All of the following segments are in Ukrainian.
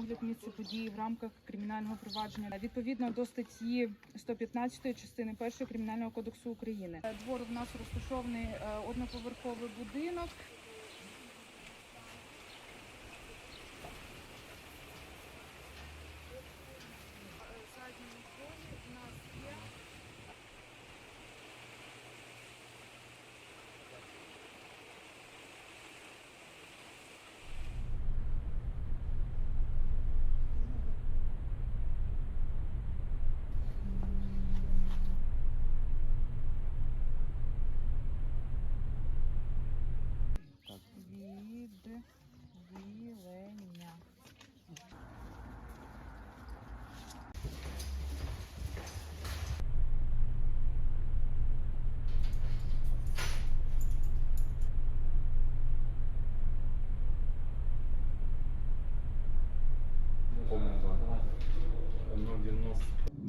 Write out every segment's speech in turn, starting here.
огляд місця події в рамках кримінального провадження відповідно до статті 115 частини 1 кримінального кодексу України. Е, Двор у нас розташований е, одноповерховий будинок.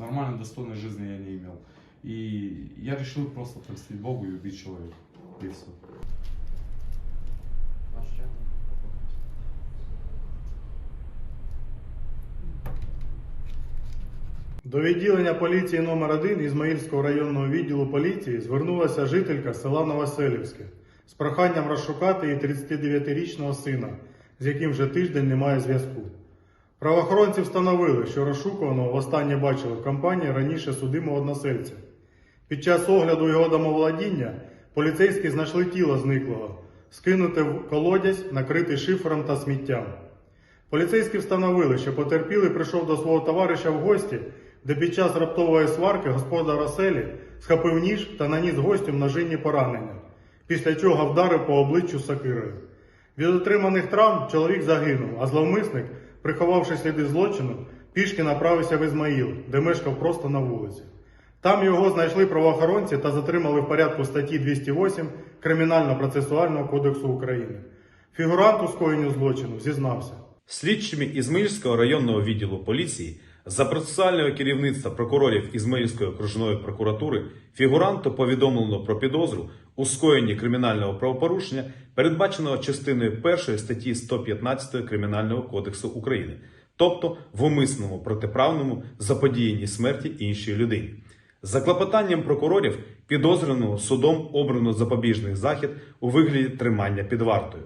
Нормальной, достойной жизни я не имел. И я решил просто простить Богу и убить человека. И все. До відділення поліції номер 1 Ізмаїльського районного відділу поліції звернулася жителька села Новоселівське з проханням розшукати її 39-річного сина, з яким вже тиждень немає зв'язку. Правоохоронці встановили, що розшукуваного востаннє бачили в компанії раніше судимого односельця. Під час огляду його домоволодіння поліцейські знайшли тіло зниклого, скинуте в колодязь, накритий шифером та сміттям. Поліцейські встановили, що потерпілий прийшов до свого товариша в гості, де під час раптової сварки господар оселі схопив ніж та наніс гостю множинні поранення, після чого вдарив по обличчю сокирою. Від отриманих травм чоловік загинув, а зловмисник, приховавши сліди злочину, пішки направився в Ізмаїл, де мешкав просто на вулиці. Там його знайшли правоохоронці та затримали в порядку статті 208 Кримінально-процесуального кодексу України. Фігурант у скоєнню злочину зізнався. Слідчими Ізмаїльського районного відділу поліції за процесуального керівництва прокурорів Ізмаїльської окружної прокуратури фігуранту повідомлено про підозру у скоєнні кримінального правопорушення, передбаченого частиною 1 статті 115 Кримінального кодексу України, тобто в умисному протиправному заподіянні смерті іншій людині. За клопотанням прокурорів підозрюваного судом обрано запобіжний захід у вигляді тримання під вартою.